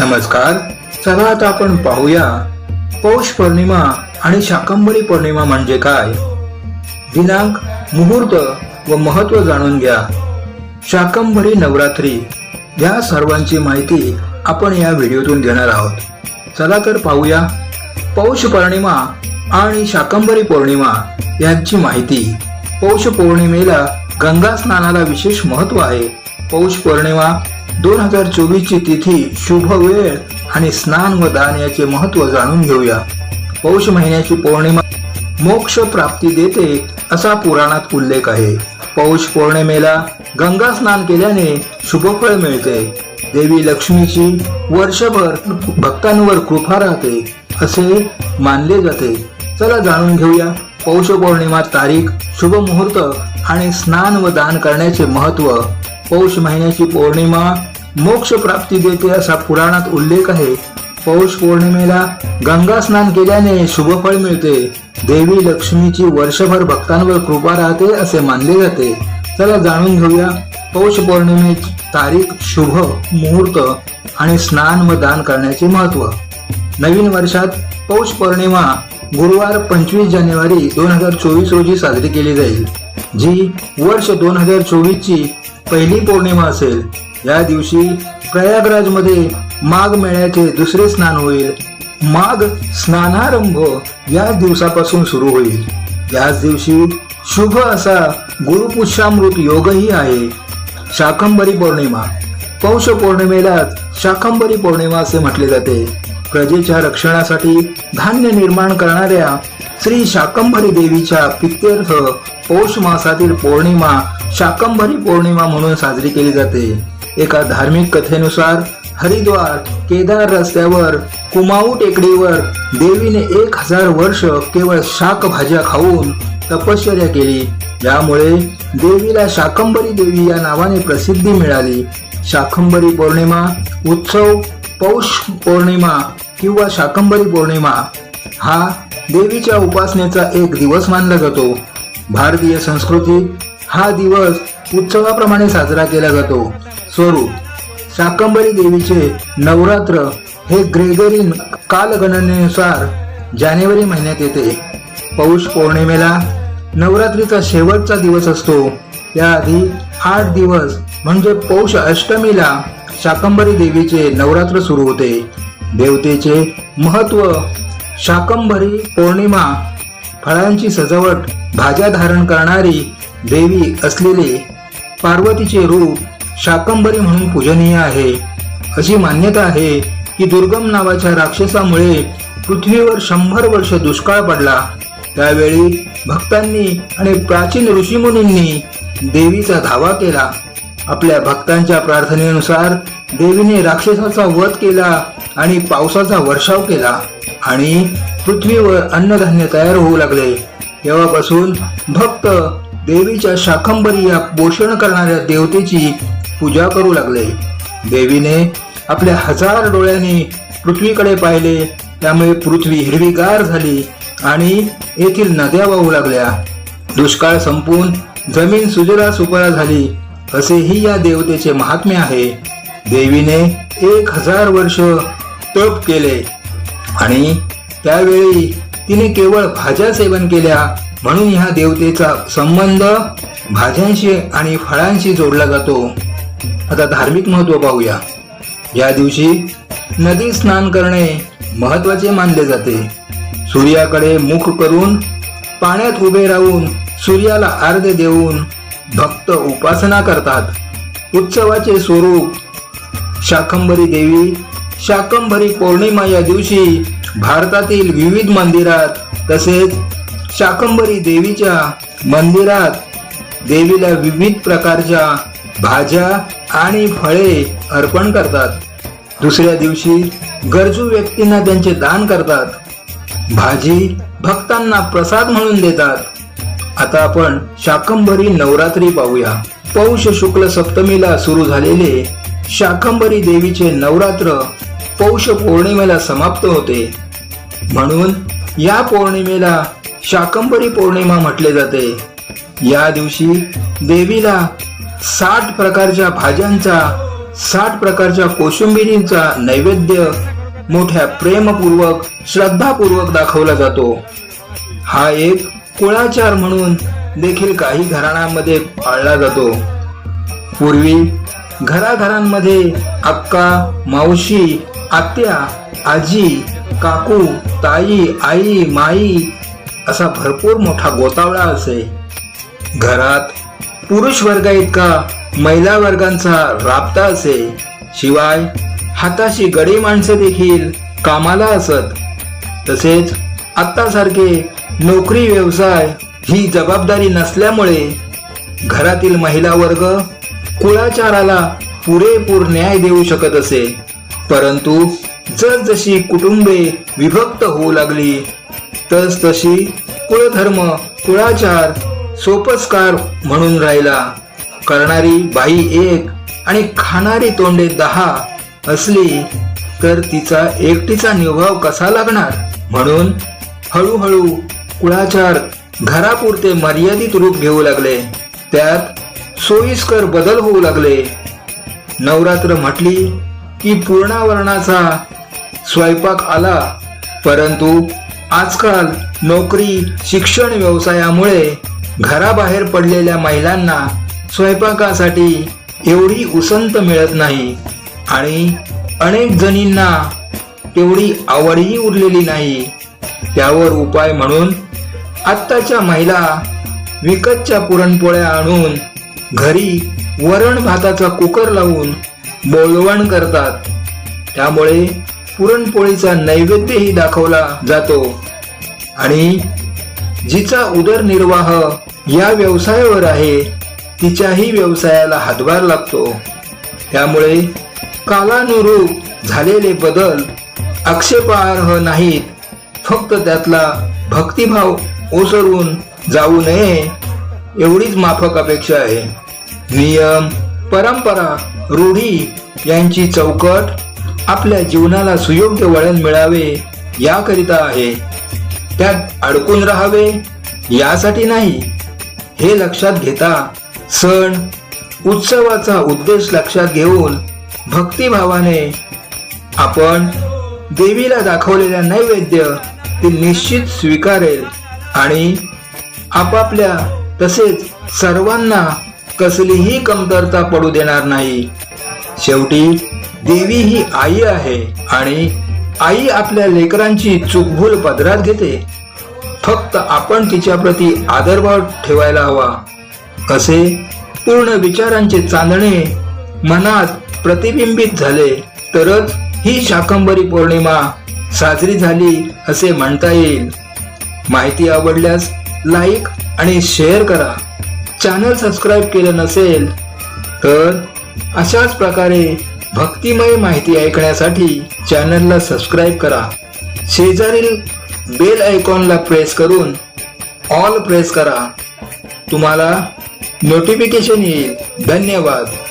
नमस्कार. चला आता आपण पाहूया पौष पौर्णिमा आणि शाकंभरी पौर्णिमा म्हणजे काय? दिनांक मुहूर्त व महत्त्व जाणून घ्या. शाकंभरी नवरात्री. या सर्वांची माहिती आपण या व्हिडिओतून घेणार आहोत. चला तर पाहूया पौष पौर्णिमा आणि शाकंभरी पौर्णिमा यांची माहिती. पौष पौर्णिमेला गंगा स्नानाला विशेष महत्त्व आहे. पौष पौर्णिमा दोन हजार चोवीस ची तिथी शुभ वेळ आणि स्नान व दान याचे महत्त्व जाणून घेऊया. पौष महिन्याची पौर्णिमा मोक्ष प्राप्ती देते असा पुराणात उल्लेख आहे. पौष पौर्णिमेला गंगा स्नान केल्याने शुभफळ मिळते. देवी लक्ष्मीची वर्षभर भक्तांवर कृपा राहते असे मानले जाते. चला जाणून घेऊया पौष पौर्णिमा तारीख शुभ मुहूर्त आणि स्नान व दान करण्याचे महत्त्व. पौष महिन्याची पौर्णिमा मोक्ष प्राप्ती देते असा पुराणात उल्लेख आहे. पौष पौर्णिमेला गंगा स्नान केल्याने शुभफळ मिळते. देवी लक्ष्मीची वर्षभर भक्तांवर कृपा राहते असे मानले जाते. चला जाणून घेऊया पौष पौर्णिमे तारीख शुभ मुहूर्त आणि स्नान व दान करण्याचे महत्त्व. नवीन वर्षात पौष पौर्णिमा गुरुवार पंचवीस जानेवारी दोन हजार चोवीस रोजी साजरी केली जाईल. जी वर्ष दोन हजार चोवीस ची पहिली पौर्णिमा असेल या दिवशी प्रयागराजमध्ये माघ मेळ्याचे दुसरे स्नान होईल. माघ स्नानारंभ या दिवसापासून सुरू होईल. याच दिवशी शुभ असा गुरुपुष्यामृत योगही आहे. शाकंभरी पौर्णिमा. पौष पौर्णिमेला शाकंभरी पौर्णिमा असे म्हटले जाते. प्रजेच्या रक्षणासाठी धान्य निर्माण करणाऱ्या श्री शाकंभरी देवीच्या पित्यर्थ पौष मासातील पौर्णिमा शाकंभरी पौर्णिमा म्हणून साजरी केली जाते. एका धार्मिक कथेनुसार हरिद्वार केदार रस्त्यावर कुमाऊ टेकडीवर देवीने एक हजार वर्ष केवळ शाक भाज्या खाऊन तपश्चर्या केली. यामुळे देवीला शाकंभरी देवी या नावाने प्रसिद्धी मिळाली. शाकंभरी पौर्णिमा उत्सव पौष पौर्णिमा किंवा शाकंभरी पौर्णिमा हा देवीच्या उपासनेचा एक दिवस मानला जातो. भारतीय संस्कृतीत हा दिवस उत्सवाप्रमाणे साजरा केला जातो. स्वरूप शाकंभरी देवीचे नवरात्र हे ग्रेगरीन कालगणनेनुसार जानेवारी महिन्यात येते. पौष पौर्णिमेला नवरात्रीचा शेवटचा दिवस असतो. त्याआधी आठ दिवस म्हणजे पौष अष्टमीला शाकंभरी देवीचे नवरात्र सुरू होते. देवतेचे महत्त्व शाकंभरी पौर्णिमा फळांची सजावट भाज्या धारण करणारी देवी असलेले पार्वतीचे रूप शाकंभरी म्हणून पूजनीय आहे. अशी मान्यता आहे की दुर्गम नावाच्या राक्षसामुळे पृथ्वीवर शंभर वर्ष दुष्काळ पडला. त्यावेळी भक्तांनी आणि प्राचीन ऋषीमुनींनी देवीचा धावा केला. आपल्या भक्तांच्या प्रार्थनेनुसार देवीने राक्षसाचा वध केला आणि पावसाचा वर्षाव केला आणि पृथ्वीवर अन्नधान्य तयार होऊ लागले. तेव्हापासून भक्त देवीच्या शाकंभरी या पोषण करणाऱ्या देवतेची पूजा करू लागले. देवीने आपल्या हजार डोळ्यांनी पृथ्वीकडे पाहिले त्यामुळे पृथ्वी हिरवीगार झाली आणि येथील नद्या वाहू लागल्या. दुष्काळ संपून जमीन सुजला सुपळा झाली असेही या देवतेचे महात्म्य आहे. देवीने एक हजार वर्ष तप केले आणि त्यावेळी तिने केवळ भाज्या सेवन केल्या म्हणून ह्या देवतेचा संबंध भाज्यांशी आणि फळांशी जोडला जातो. आता धार्मिक महत्त्व पाहूया. या दिवशी नदी स्नान करणे महत्त्वाचे मानले जाते. सूर्याकडे मुख करून पाण्यात उभे राहून सूर्याला अर्घ्य देऊन भक्त उपासना करतात. उत्सवाचे स्वरूप शाकंभरी देवी शाकंभरी पौर्णिमा या दिवशी भारतातील विविध मंदिरात तसेच शाकंभरी देवीच्या मंदिरात देवीला विविध प्रकारच्या भाज्या आणि फळे अर्पण करतात. दुसऱ्या दिवशी गरजू व्यक्तींना त्यांचे दान करतात. भाजी भक्तांना प्रसाद म्हणून देतात. आता आपण शाकंभरी नवरात्री पाहूया. पौष शुक्ल सप्तमीला सुरू झालेले शाकंभरी देवीचे नवरात्र पौष पौर्णिमेला समाप्त होते. म्हणून या पौर्णिमेला शाकंभरी पौर्णिमा म्हटले जाते. या दिवशी देवीला साठ प्रकारच्या भाज्यांचा साठ प्रकारच्या कोशिंबिरींचा नैवेद्य मोठ्या प्रेमपूर्वक श्रद्धापूर्वक दाखवला जातो. हा एक कुळाचार म्हणून देखील काही घराण्यांमध्ये पाळला जातो. पूर्वी घराघरांमध्ये अक्का मावशी आत्या आजी काकू ताई आई माई असा भरपूर मोठा गोतावळा असे. घरात पुरुष वर्गा इतका महिला वर्गांचा राबता असे. शिवाय हाताशी गडी माणसे देखील कामाला असत. तसेच आत्तासारखे नोकरी व्यवसाय ही जबाबदारी नसल्यामुळे घरातील महिला वर्ग कुळाचाराला पुरेपूर न्याय देऊ शकत असे. परंतु जसजशी कुटुंबे विभक्त होऊ लागली तस तशी कुळधर्म कुळाचार सोपस्कार म्हणून राहिला. करणारी बाई एक आणि खाणारी तोंडे दहा असली तर तिचा एकटीचा निभाव कसा लागणार? म्हणून हळूहळू कुळाचार घरापुरते मर्यादित रूप घेऊ लागले. त्यात सोयीस्कर बदल होऊ लागले. नवरात्र म्हटली की पूर्णावरणाचा स्वयंपाक आला परंतु आजकाल नोकरी शिक्षण व्यवसायामुळे घराबाहेर पडलेल्या महिलांना स्वयंपाकासाठी एवढी उसंत मिळत नाही आणि अनेक जणींना तेवढी आवडही उरलेली नाही. त्यावर उपाय म्हणून आत्ताच्या महिला विकतच्या पुरणपोळ्या आणून घरी वरण भाताचा कुकर लावून बोलवण करतात. त्यामुळे पुरणपोळीचा नैवेद्यही दाखवला जातो. आणि जिचा उदरनिर्वाह या व्यवसायावर आहे तिच्याही व्यवसायाला हातभार लागतो. त्यामुळे कालानुरूप झालेले बदल आक्षेपार्ह नाहीत. फक्त त्यातला भक्तिभाव ओसरून जाऊ नये एवढीच माफक अपेक्षा आहे. नियम परंपरा रूढी यांची चौकट आपल्या जीवनाला सुयोग्य वळण मिळावे याकरिता आहे. त्यात अडकून राहावे यासाठी नाही. हे लक्षात घेता सण उत्सवाचा उद्देश लक्षात घेऊन भक्तिभावाने आपण देवीला दाखवलेल्या नैवेद्य ती निश्चित स्वीकारेल आणि आपापल्या तसेच सर्वांना कसलीही कमतरता पडू देणार नाही. शेवटी देवी ही आई आहे आणि आई आपल्या लेकरांची चूकभूल पदरात घेते. फक्त आपण तिच्या प्रती आदरभाव ठेवायला हवा. असे पूर्ण विचारांचे चांदणे मनात प्रतिबिंबित झाले तरच ही शाकंबरी पौर्णिमा साजरी झाली असे म्हणता येईल. माहिती आवडल्यास लाईक आणि शेअर करा. चॅनल सबस्क्राईब केलं नसेल तर अशाच प्रकारे भक्तिमय माहिती ऐकण्यासाठी चॅनलला सबस्क्राईब करा. शेजारील बेल आयकॉनला प्रेस करून ऑल प्रेस करा. तुम्हाला नोटिफिकेशन येईल. धन्यवाद.